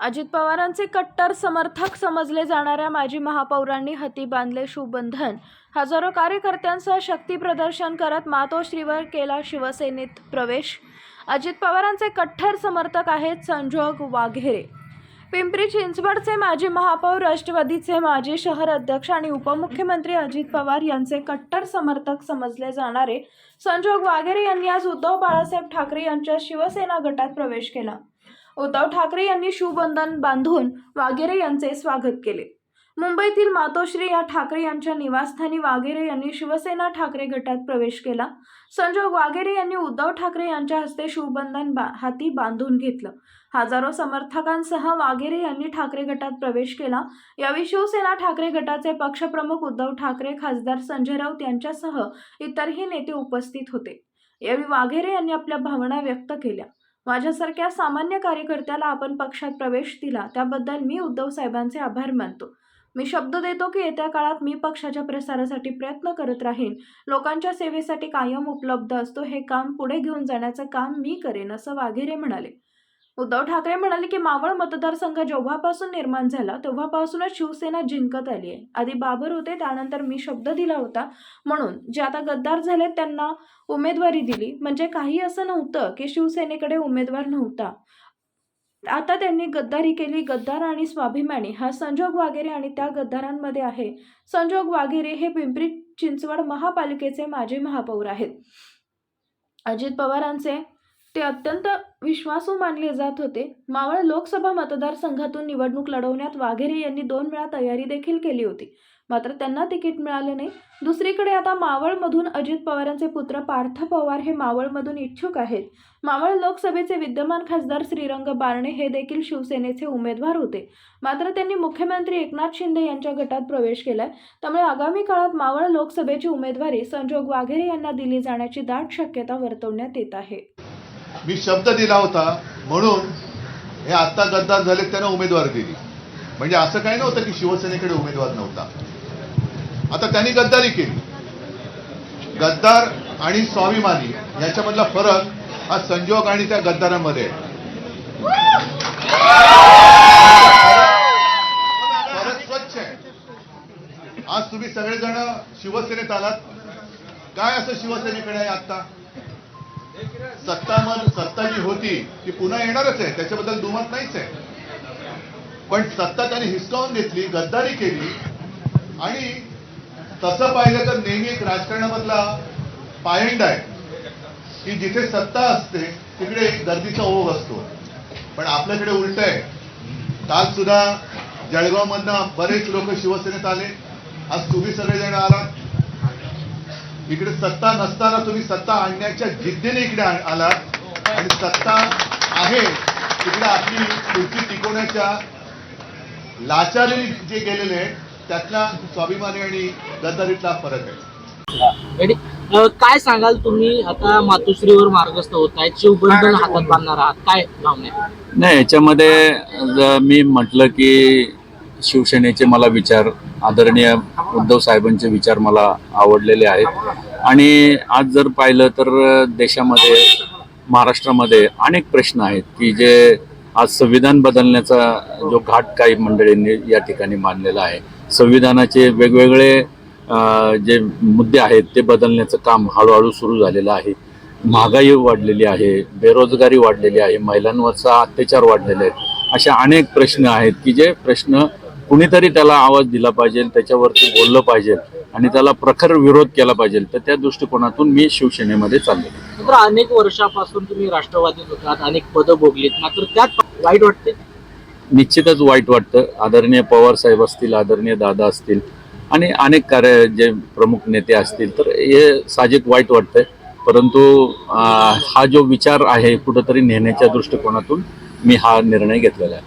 अजित पवारांचे कट्टर समर्थक समजले जाणाऱ्या माजी महापौरांनी हाती बांधले शिवबंधन हजारो कार्यकर्त्यांसह शक्ती प्रदर्शन करत मातोश्रीवर केला शिवसेनेत प्रवेश. अजित पवारांचे कट्टर समर्थक आहेत संजोग वाघेरे. पिंपरी चिंचवडचे माजी महापौर राष्ट्रवादीचे माजी शहर अध्यक्ष आणि उपमुख्यमंत्री अजित पवार यांचे कट्टर समर्थक समजले जाणारे संजोग वाघेरे यांनी आज उद्धव बाळासाहेब ठाकरे यांच्या शिवसेना गटात प्रवेश केला. उद्धव ठाकरे यांनी शिवबंधन बांधून वाघेरे यांचे स्वागत केले. मुंबईतील मातोश्री या ठाकरे यांच्या निवासस्थानी वाघेरे यांनी शिवसेना ठाकरे गटात प्रवेश केला. संजोग वाघेरे यांनी उद्धव ठाकरे यांच्या हस्ते शिवबंधन बा हाती बांधून घेतलं. हजारो समर्थकांसह वाघेरे यांनी ठाकरे गटात प्रवेश केला. यावेळी शिवसेना ठाकरे गटाचे पक्षप्रमुख उद्धव ठाकरे खासदार संजय राऊत यांच्यासह इतरही नेते उपस्थित होते. यावेळी वाघेरे यांनी आपल्या भावना व्यक्त केल्या. माझ्यासारख्या सामान्य कार्यकर्त्याला आपण पक्षात प्रवेश दिला त्याबद्दल मी उद्धव साहेबांचे आभार मानतो. मी शब्द देतो की येत्या काळात मी पक्षाच्या प्रसारासाठी प्रयत्न करत राहीन. लोकांच्या सेवेसाठी कायम उपलब्ध असतो हे काम पुढे घेऊन जाण्याचं काम मी करेन असं वाघेरे म्हणाले. उद्धव ठाकरे म्हणाले की मावळ मतदारसंघ जेव्हापासून निर्माण झाला तेव्हापासूनच शिवसेना जिंकत आली आहे. आधी बाबर होते त्यानंतर मी शब्द दिला होता. म्हणून जे आता गद्दार झाले त्यांना उमेदवारी दिली. म्हणजे काही असं नव्हतं की शिवसेनेकडे उमेदवार नव्हता. आता त्यांनी गद्दारी केली. गद्दार आणि स्वाभिमानी हा संजोग वागेरे आणि त्या गद्दारांमध्ये आहे. संजोग वागेरे हे पिंपरी चिंचवड महापालिकेचे माजी महापौर आहेत. अजित पवारांचे ते अत्यंत विश्वासू मानले जात होते. मावळ लोकसभा मतदारसंघातून निवडणूक लढवण्यात वाघेरे यांनी दोन वेळा तयारी देखील केली होती. मात्र त्यांना तिकीट मिळालं नाही. दुसरीकडे आता मावळमधून अजित पवारांचे पुत्र पार्थ पवार हे मावळमधून इच्छुक आहेत. मावळ लोकसभेचे विद्यमान खासदार श्रीरंग बारणे हे देखील शिवसेनेचे उमेदवार होते. मात्र त्यांनी मुख्यमंत्री एकनाथ शिंदे यांच्या गटात प्रवेश केलाय. त्यामुळे आगामी काळात मावळ लोकसभेची उमेदवारी संजोग वाघेरे यांना दिली जाण्याची दाट शक्यता वर्तवण्यात येत आहे. मी शब्द दिला होता म्हणून हे आत्ता गद्दार झाले त्यांना उमेदवार दिली. म्हणजे असं काही नव्हतं की शिवसेनेकडे उमेदवार नव्हता. आता त्यांनी गद्दारी केली. गद्दार आणि स्वाभिमानी याच्यामधला फरक हा संजोग आणि त्या गद्दारामध्ये आहे. फरक स्वच्छ आहे. आज तुम्ही सगळेजण शिवसेनेत आलात. काय असं शिवसेनेकडे आहे आता सत्ता मग सत्ता जी होती ती पुन्हा येणारच आहे. त्याच्याबद्दल दुमत नाहीच आहे. पण सत्ता त्यांनी हिसकावून घेतली गद्दारी केली आणि तसं पाहिलं तर नेहमी एक राजकारणामधला पायंड आहे. की जिथे सत्ता असते तिकडे गर्दीचा ओघ असतो. पण आपल्याकडे उलट आहे. काल सुद्धा जळगावमधनं बरेच लोक शिवसेनेत आले. आज तुम्ही सगळेजण आलात. इकडे सत्ता नसताना तुम्ही सत्ता आणण्याच्या जिद्दीने इकडे आलात. आणि सत्ता आहे. तिकडे आपली खुर्ची टिकवण्याच्या लाचारीने जे गेलेले आहेत त्यातला स्वाभिमानी आणि गद्दारीतला फरक आहे. काय सांगाल तुम्ही? आता मातोश्रीवर मार्गस्थ होत आहेत. शिवबंधन हातात बांधणार आहात. काय भावना? नाही याच्यामध्ये जर मी म्हटलं की शिवसेनेचे मला विचार आदरणीय उद्धव साहेबांचे विचार मला आवडलेले आहेत. आणि आज जर पाहिलं तर देशामध्ये महाराष्ट्रामध्ये अनेक प्रश्न आहेत की जे आज संविधान बदलण्याचा जो घाट काही मंडळींनी या ठिकाणी मानलेला आहे. संविधानाचे वेगवेगळे जे मुद्दे आहेत ते बदलण्याचं काम हळूहळू सुरू झालेलं आहे. महागाई वाढलेली आहे बेरोजगारी वाढलेली आहे महिलांवरचा अत्याचार वाढलेले आहेत. अशा अनेक प्रश्न आहेत की जे प्रश्न कुणीतरी त्याला आवाज दिला पाहिजे त्याच्यावरती बोललं पाहिजे आणि त्याला प्रखर विरोध केला पाहिजे तर त्या दृष्टिकोनातून मी शिवसेनेमध्ये चाललो मात्र अनेक वर्षापासून तुम्ही राष्ट्रवादीत होतात अनेक पदं भोगलीत मात्र त्यात वाईट वाटते? निश्चितच वाईट वाटतं. आदरणीय पवार साहेब असतील आदरणीय दादा असतील आणि अनेक कार्य जे प्रमुख नेते असतील तर हे साहजिक वाईट वाटतंय. परंतु हा जो विचार आहे कुठंतरी नेण्याच्या दृष्टिकोनातून मी हा निर्णय घेतलेला आहे.